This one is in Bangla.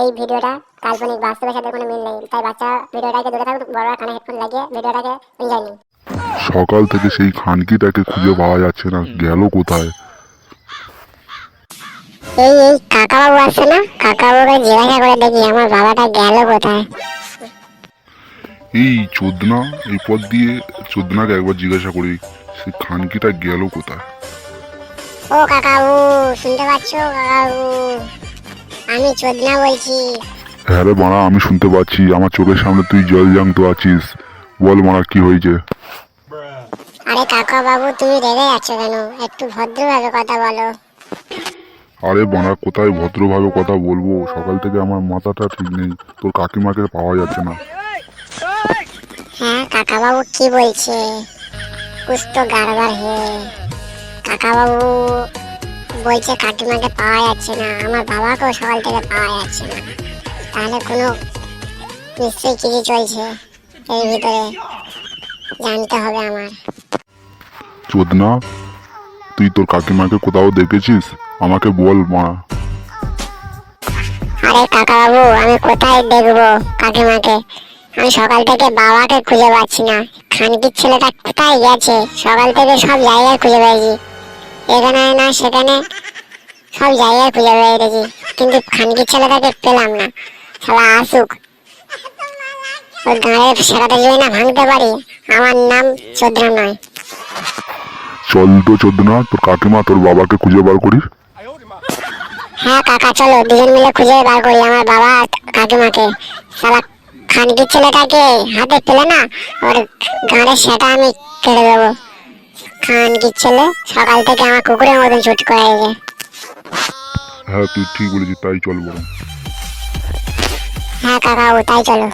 এই ভিডিওটা কাল্পনিক বাস্তবের সাথে কোনো মিল নেই। তাই বাচ্চা ভিডিওটাকে দূরে থাকুক বড়রা কানে হেডফোন লাগিয়ে ভিডিওটাকে এনজয় নিন। সকাল থেকে সেই খানকিটাকে খুঁজে পাওয়া যাচ্ছে না। গেল কোথায়? এই এই কাকাবাবু আসছে না? কাকাবাবুকে জিজ্ঞাসা করে দেখি আমার বাবাটা গেল কোথায়। এই চোদনা এই পথ দিয়ে চোদনাকে একবার জিজ্ঞাসা করি সেই খানকিটা গেল কোথায়? ও কাকাবু শুনতে পাচ্ছ কাকাবু আমি চোদনা বলছি। হ্যাঁ রে মারা আমি শুনতে পাচ্ছি। আমার চোখের সামনে তুই জল জাংতো আছিস। বল মারা কি হয়েছে? আরে কাকা বাবু তুমি রেগে যাচ্ছ কেন? একটু ভদ্রভাবে কথা বলো। আরে মারা কোথায় ভদ্রভাবে কথা বলব? সকাল থেকে আমার মাথাটা ঠিক নেই। তোর কাকিমাকে পাওয়া যাচ্ছে না। হ্যাঁ কাকা বাবু কি বলছে? কুছ তো গাড়বার হে। কাকা বাবু বলছে কাকিমাকে পাওয়া যাচ্ছে না আমার বাবাকেও সকাল থেকে পাওয়া যাচ্ছে না। তাহলে কোনো নিশ্চয়ই কিছু চলছে এর ভিতরে জানতে হবে আমার। চোদনা তুই তোর কাকিমাকে কোথাও দেখেছিস? আমাকে বল মা। আরে কাকা বাবু আমি কোথায় দেখব কাকিমাকে? আমি সকাল থেকে বাবাকে খুঁজে পাচ্ছি না। খানকির ছেলেটা কোথায় গেছে? সকাল থেকে সব জায়গায় খুঁজে পেয়েছি। এখানে না সেখানে সব জায়গায় খুঁজে পেয়েছি কিন্তু খানকির ছেলেটাকে পেলাম না। শালা আসুক। ওই গাঁয়ের সেরাটা যদি না ভাঙতে পারি আমার নাম চোদ্রাম নয়। চল তো চোদনা তোর কাকিমা তোর বাবাকে খুঁজে বার করি হ্যাঁ কাকা চলো দুজন মিলে খুঁজে বার করি আমার বাবা আর কাকিমাকে। সালা খানকির ছেলেটাকে হাতে পেলে না ওর গাঁড়ের সেটা আমি কেটে দেবো খানকির ছেলে সকাল থেকে আমার কুকুরের মতন ছুট করে গেছে হ্যাঁ তুই ঠিক বলেছিস তাই চল বরং। হ্যাঁ কাকা ও তাই চলো।